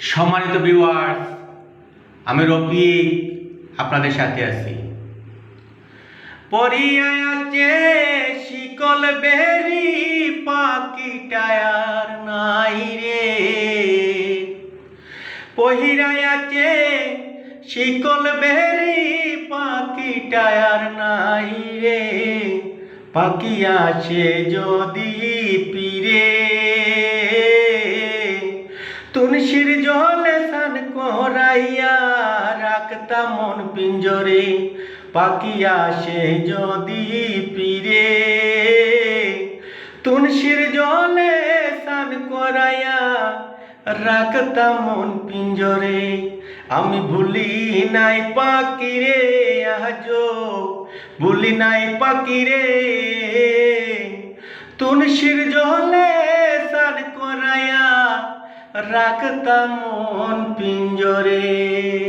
সম্মানিত ভিউয়ার্স আমি রফিক আপনাদের সাথে আছি। পরিয়ায় আছে শিকল বেরি পাকিটায়ার নাই রে। পহিরায় আছে শিকল বেরি পাকিটায়ার নাই রে। পাখি আছে যদি পিরে। তুলসীর জলে সান করাইয়া রাখতাম মন পিঞ্জরে, পাকিয়া সে যদি পিরে তুলসীর জলে সান করাইয়া রাখতাম মন পিঞ্জরে, আমি ভুলি নাই পাখিরে, আজ ভুলি নাই পাখিরে। তুলসীর জলে সান রাখতাম মন পিঞ্জরে।